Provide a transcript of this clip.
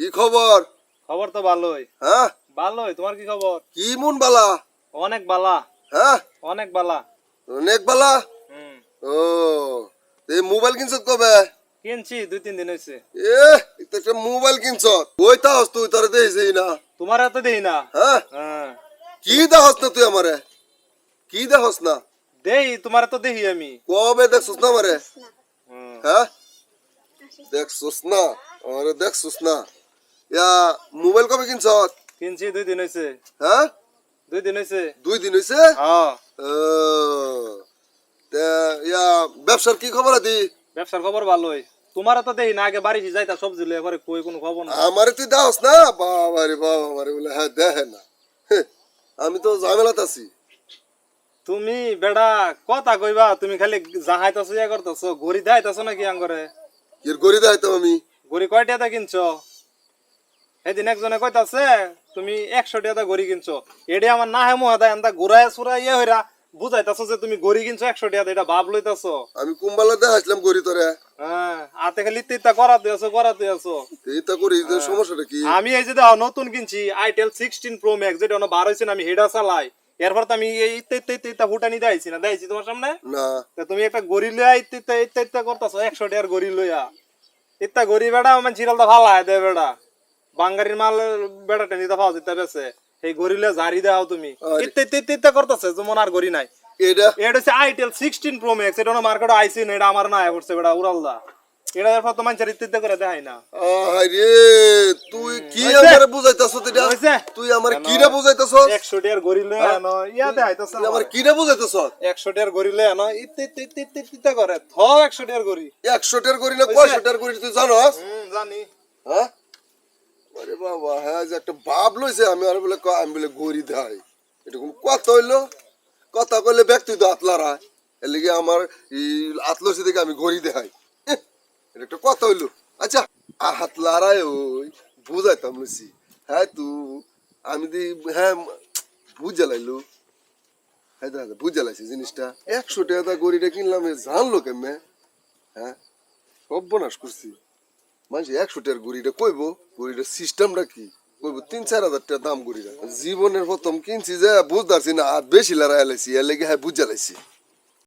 কি খবর? খবর তো ভালোই। হ্যাঁ? ভালোই তোমার কি খবর? কি মন বালা? অনেক বালা। হ্যাঁ? অনেক বালা। অনেক বালা? ও এই মোবাইল কিনছ কবে? কিনছি দুই তিন দিন হয়েছে এ একটা মোবাইল কিনছ ওই তাহস তুই তোরে দেখিস না। তোমার এত দেই না? হ্যাঁ? হ্যাঁ। কি দেহস না তুই আমারে? কি দেহস না? দেই তোমার তো দেখি আমি। কবে দেখছস না আমারে। হ্যাঁ? দেখছস না? আমারে দেখছস না? ইয়া মোবাইল কবে কিনছ? কিনছি দুই দিন হয়েছে হ্যাঁ দুই দিন হয়েছে দুই দিন হইছে হ্যাঁ ইয়া ব্যবসার কি খবর আদি? ব্যবসার খবর ভালোই। তোমার তো দেই না আগে বাড়ি যাইতা সবজি লয়ে এবারে কই কোনো খবর না আমারে তুই দাওস না? বাবা রে বাবা আমারে বলে হ্যাঁ দেখে না। আমি তো ঝামেলাত আছি। তুমি বেড়া কথা কইবা তুমি খালি জাহাইতাছো ইয়া করতেছো ঘড়ি দেখাইতাছো নাকি আঙ্গরে? কি দেয় তো আমি? ঘড়ি কয়টা কিনছো? সেদিন একজনে কইতাছে তুমি একশো টাকা ঘড়ি কিনছো। এডি আমার না হেমো হেদা এন্দা ঘুরায় সুরাই ইয়ে হইরা বুঝাইতাছো যে তুমি ঘড়ি কিনছো একশো টাকা এটা ভাব লইতাছো? আমি কুম্বালা দেখাইছিলাম করি তোরে। হ্যাঁ হাতে খালি তিতা করাতে আছো করাতে আছো। করি সমস্যাটা কি? আমি এই যে নতুন কিনছি আইটেল সিক্সটিন প্রো ম্যাক্স যেটা বার হয়েছে আমি হেডা চালাই। এরপর তো আমি এই ইত্যা ইত্যা ইত্যা ইত্যা ফুটানি দেখাইছি না দেখাইছি তোমার সামনে? না। তা তুমি একটা গড়ি লইয়া ইত্যা ইত্যা ইত্যা করতেছো একশো টাকার গড়ি লইয়া। ইত্যা গড়ি বেড়া আমার চিরালটা ভালো হয় দে বেড়া। বাঙ্গারির মাল বেড়াটা নিতে পাও যেতে বেছে এই লইয়া জারি দাও তুমি। ইত্যা ইত্যা করতেছে যেমন আর গড়ি নাই। এটা? এটা হচ্ছে আইটেল সিক্সটিন প্রো ম্যাক্স এটা মার্কেটে আইসি না এটা আমার না উড়ালদা। এটা এরপর তো করে দেখাই না। আরে তুই কি? আমারে বুঝাইতাছ এটা তুই আমার কিরে বুঝাইতাছ? একশো টাকার গড়ি লইয়া আনো ইয়া দেখাইতেছে আমার কিরে বুঝাইতাছ? একশো টাকার আনো ইত্যা ইত্যা ইত্যা ইত্যা করে। থ একশো টাকার গড়ি একশো টাকার? কয়শো টাকার করি তুই জানস? হুম জানি। হ্যাঁ? আরে বাবা হ্যাঁ যে একটা ভাব লইছে আমি, আর বলে আমি বলে গড়ি দেয় এটা কথা হইল? কথা কইলে ব্যক্তি তো আতলারা এর লিগে আমার আতলসি থেকে আমি গড়ি দেখাই এটা একটা কথা হইল। আচ্ছা লড়াই ওই, বুঝাইতাম লইছি। হ্যাঁ তু, আমি দি হ্যাঁ বুঝা লাইলো। হ্যাঁ দাদা বুঝা লাইছি জিনিসটা। একশো টাকা গড়িটা কিনলাম জানলো কেমনে? হ্যাঁ সর্বনাশ করছি। মানুষ একশো টাকার গড়িটা কইবো? গড়িটার সিস্টেমটা কি? তিন চার হাজার টাকা দাম গড়িটা জীবনের প্রথম কিনছি যে, বুঝতে পারছি না, আর বেশি লড়াই লাইছি, এর লেগে হ্যাঁ বুঝা লাইছি।